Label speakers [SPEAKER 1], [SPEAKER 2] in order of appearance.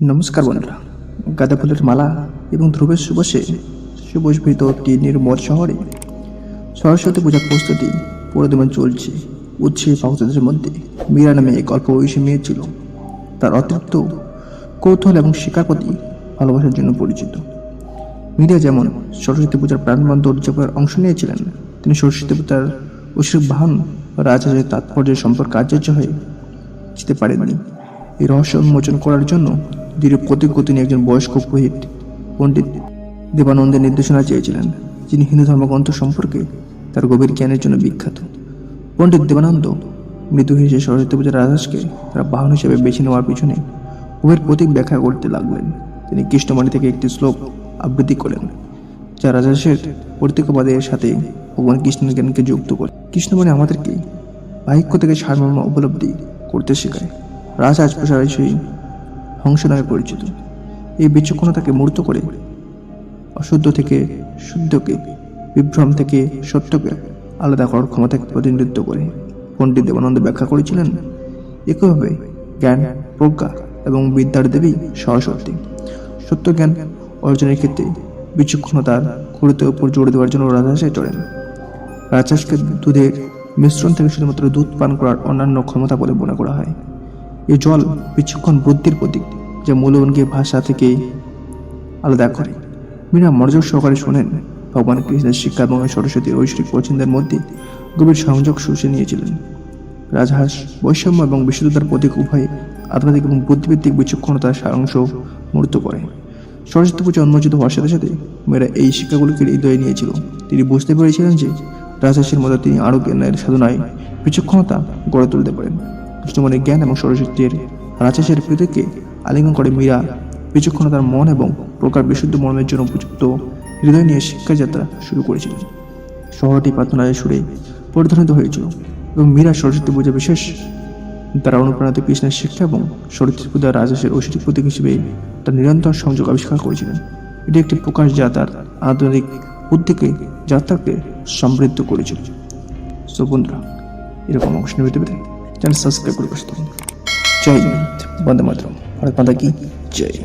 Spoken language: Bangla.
[SPEAKER 1] নমস্কার বন্ধুরা। গাঁদা ফুলের মালা এবং ধ্রুবের সুবাসে সুবসভৃত একটি নির্মল শহরে সরস্বতী পূজার প্রস্তুতি পুরোদমে চলছে। উৎসে ভক্তদের মধ্যে মীরা নামে এক অল্প বয়সী মেয়ে ছিল। তার অতিরিক্ত কৌতূহল এবং শিকার প্রতি ভালোবাসার জন্য পরিচিত। মীরা যেমন সরস্বতী পূজার প্রাণবন্ত উদযাপনের অংশ নিয়েছিলেন, তিনি সরস্বতী পূজার ঐশ্বরিক বাহন রাজহাজের তাৎপর্যের সম্পর্কে আচার্য হয়ে যেতে পারেননি। এই রহস্য উন্মোচন করার জন্য দৃঢ় প্রতিজ্ঞ তিনি একজন বয়স্ক পুরোহিত, পণ্ডিত দেবানন্দের নির্দেশনা চেয়েছিলেন, যিনি হিন্দু ধর্মগ্রন্থ সম্পর্কে তার গভীর জ্ঞানের জন্য বিখ্যাত। পণ্ডিত দেবানন্দ মৃদু হেসে সরস্বতী পূজার রাজহাঁসকে তার বাহন হিসেবে বেছে নেওয়ার পিছনে উভয়ের প্রতীক ব্যাখ্যা করতে লাগলেন। তিনি কৃষ্ণবাণী থেকে একটি শ্লোক আবৃত্তি করেন যা রাজহাঁসের প্রতীকবাদের সাথে ভগবান কৃষ্ণের জ্ঞানকে যুক্ত করে। কৃষ্ণবাণী আমাদেরকে বাহিক্য থেকে সারমর্ম উপলব্ধি করতে শেখায়। রাজহাঁস প্রসারী হংস নামে পরিচিত। এই বিচক্ষণতাকে মূর্ত করে অশুদ্ধ থেকে শুদ্ধকে, বিভ্রম থেকে সত্যকে আলাদা করার ক্ষমতাকে প্রতিনিধিত্ব করে। পণ্ডিত দেবানন্দ ব্যাখ্যা করেছিলেন, একইভাবে জ্ঞান, প্রজ্ঞা এবং বিদ্যার দেবী সরস্বতী। সত্য জ্ঞান অর্জনের ক্ষেত্রে বিচক্ষণতার গুরুত্বের উপর জোর দেওয়ার জন্য রাজহাঁসে চড়েন। রাজহাঁসকে দুধের মিশ্রণ থেকে শুধুমাত্র দুধ পান করার অন্যান্য ক্ষমতা বলে মনে করা হয়। এই জল বিচক্ষণ বুদ্ধির প্রতীক। যা মূল্যবানকে ভাষা থেকে আলাদা করে। মীরা মনোযোগ সহকারে শোনেন। ভগবান কৃষ্ণের শিক্ষা এবং সরস্বতীর ঐশ্বরিক পছন্দের মধ্যে গভীর সংযোগ শুষে নিয়েছিলেন। রাজহাঁস, বৈষম্য এবং বিশুদ্ধতার প্রতীক উভয়ে আধ্যাত্মিক এবং বুদ্ধিভিত্তিক বিচক্ষণতার সারাংশ মূর্ত করে। সরস্বতী পুজো উন্মোচিত হওয়ার সাথে সাথে মেয়েরা এই শিক্ষাগুলিকে হৃদয়ে নিয়েছিল। তিনি বুঝতে পেরেছিলেন যে রাজহাঁসের মতো তিনি আরও জ্ঞানের সাধনায় বিচক্ষণতা গড়ে তুলতে পারেন। কৃষ্ণমণির জ্ঞান এবং সরস্বতীর রাজহাঁসের প্রতীককে আলিঙ্গন করে মীরা বিচক্ষণতার মন এবং প্রকার বিশুদ্ধ মর্মের জন্য উপযুক্ত হৃদয় নিয়ে শিক্ষাযাত্রা শুরু করেছিলেন শহরটি প্রার্থনায় সুরে পরিধানিত হয়েছিল এবং মীরা সরস্বতী পূজা বিশেষ দ্বারা অনুপ্রাণিত কৃষ্ণের শিক্ষা এবং সরস্বতী পূজা রাজহাঁসের ঐশ্বরিক প্রতীক হিসেবে তার নিরন্তর সংযোগ আবিষ্কার করেছিলেন। এটি একটি প্রকাশ যা তার আধুনিক বুদ্ধিকে যাত্রাকে সমৃদ্ধ করেছিল। সো বন্ধুরা, এরকম অংশ নিতে পেতে চ্যানেল সাবস্ক্রাইব করে বসে থাকুন। জয় হিন্দ, বন্দে মাতরম। ভারত মাতা কি জয়